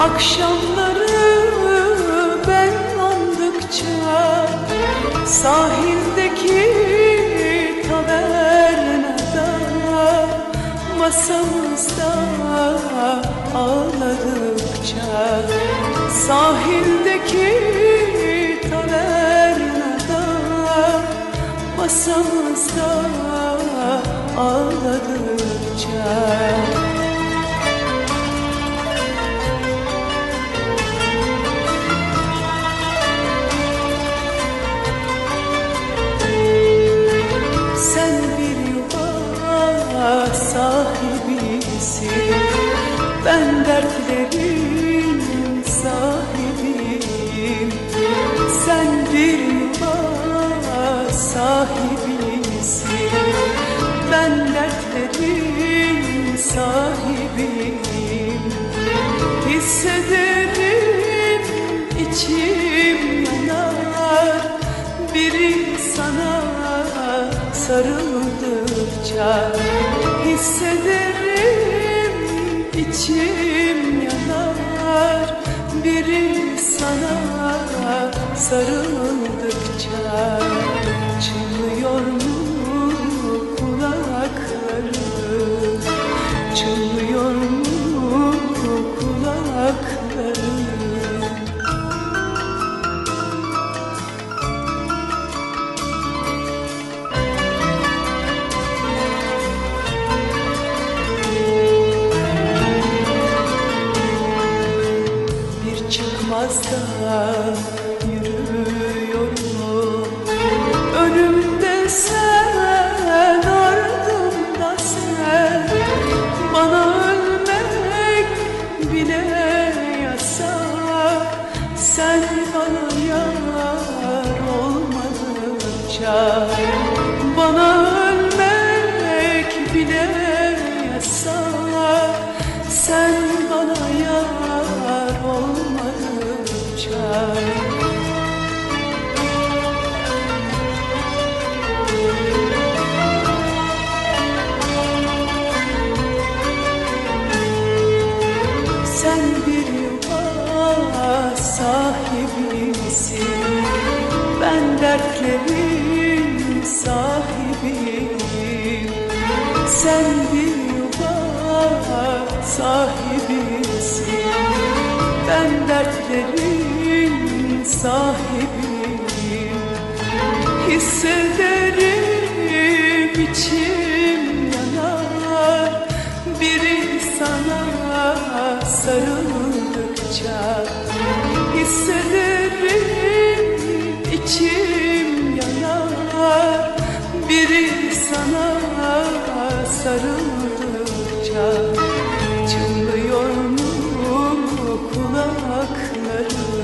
Akşamları ben andıkça Sahildeki tavernada Masamızda ağladıkça Sahildeki tavernada Masamızda ağladıkça dertlerin sahibiyim. Sen bir yuva Ben dertlerin sahibiyim. Hissederim içim yanar. Biri sana sarıldıkça Hissederim içim Biri sana sarıldıkça Çınlıyor mu kulaklarım? Çınlıyor mu kulaklarım yürüyorum. Önümde sen, ardımda sen. Bana ölmek bile yasak. Sen bana yar olmadıkça. Bana ölmek bile yasak. Sen bana yar olmadıkça Sen bir yuva sahibisin Ben dertlerin sahibiyim. Sen bir yuva sahibisin Ben dertlerin sahibiyim. Hissederim içim yanar. Bir insana sarıldıkça Hissederim içim yanar. Bir insana sarıldıkça Çınlıyor mu kulaklarım?